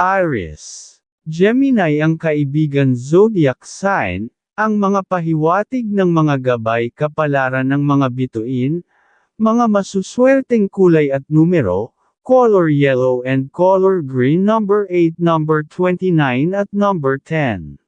Aries. Gemini ang kaibigan zodiac sign, ang mga pahiwatig ng mga gabay kapalaran ng mga bituin, mga masuswerteng kulay at numero, color yellow and color green number 8 number 29 at number 10.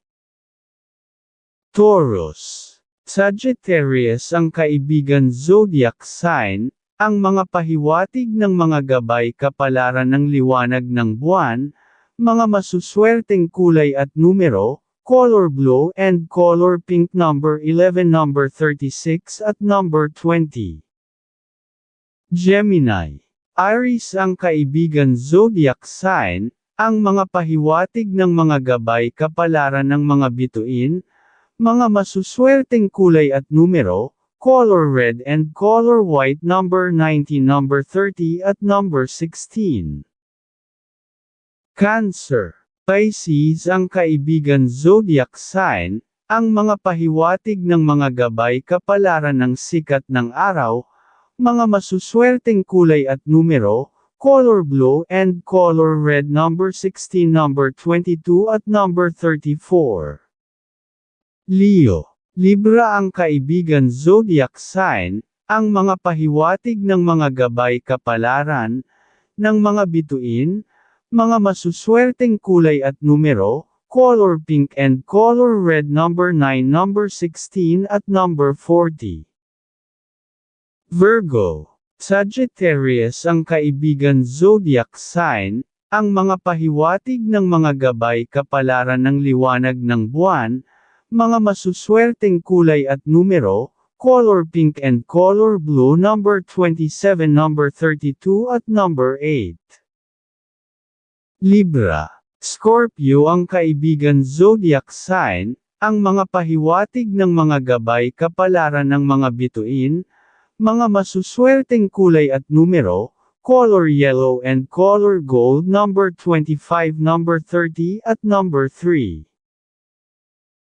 Taurus. Sagittarius ang kaibigan zodiac sign, ang mga pahiwatig ng mga gabay kapalaran ng liwanag ng buwan, mga masuswerteng kulay at numero, color blue and color pink number 11 number 36 at number 20. Gemini. Aries ang kaibigan zodiac sign, ang mga pahiwatig ng mga gabay kapalaran ng mga bituin, mga masuswerteng kulay at numero, color red and color white number 90 number 30 at number 16. Cancer. Pisces ang kaibigan zodiac sign, ang mga pahiwatig ng mga gabay kapalaran ng sikat ng araw, mga masuswerteng kulay at numero, color blue and color red number 16 number 22 at number 34. Leo. Libra ang kaibigan zodiac sign, ang mga pahiwatig ng mga gabay kapalaran, ng mga bituin, mga masuswerteng kulay at numero, color pink and color red number 9 number 16 at number 40. Virgo. Sagittarius ang kaibigan zodiac sign, ang mga pahiwatig ng mga gabay kapalaran ng liwanag ng buwan, mga masuswerteng kulay at numero, color pink and color blue number 27 number 32 at number 8. Libra. Scorpio ang kaibigan zodiac sign, ang mga pahiwatig ng mga gabay kapalaran ng mga bituin, mga masuswerteng kulay at numero, color yellow and color gold number 25 number 30 at number 3.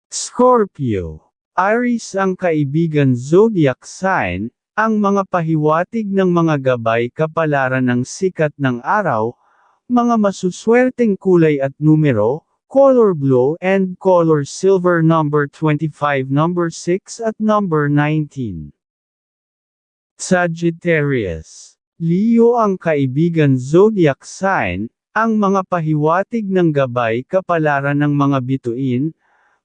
Scorpio. Aries ang kaibigan zodiac sign, ang mga pahiwatig ng mga gabay kapalaran ng sikat ng araw, mga masuswerteng kulay at numero, color blue and color silver number 25 number 6 at number 19. Sagittarius. Leo ang kaibigan zodiac sign, ang mga pahiwatig ng gabay kapalaran ng mga bituin,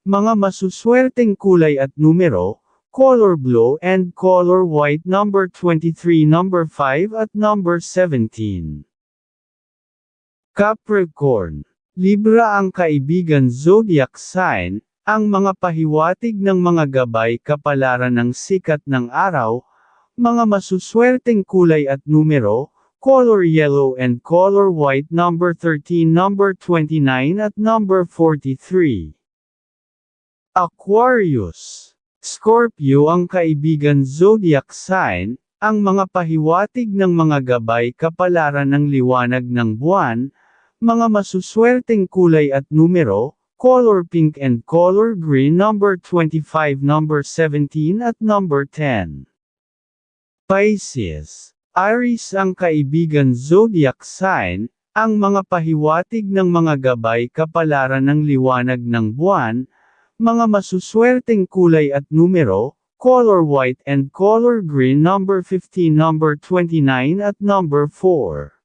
mga masuswerteng kulay at numero, color blue and color white number 23 number 5 at number 17. Capricorn. Libra ang kaibigan zodiac sign, ang mga pahiwatig ng mga gabay kapalaran ng sikat ng araw, mga masuswerteng kulay at numero, color yellow and color white number 13 number 29 at number 43. Aquarius. Scorpio ang kaibigan zodiac sign, ang mga pahiwatig ng mga gabay kapalaran ng liwanag ng buwan, mga masuswerteng kulay at numero, color pink and color green number 25 number 17 at number 10. Pisces. Aries ang kaibigan zodiac sign, ang mga pahiwatig ng mga gabay kapalaran ng liwanag ng buwan, mga masuswerteng kulay at numero, color white and color green number 15 number 29 at number 4.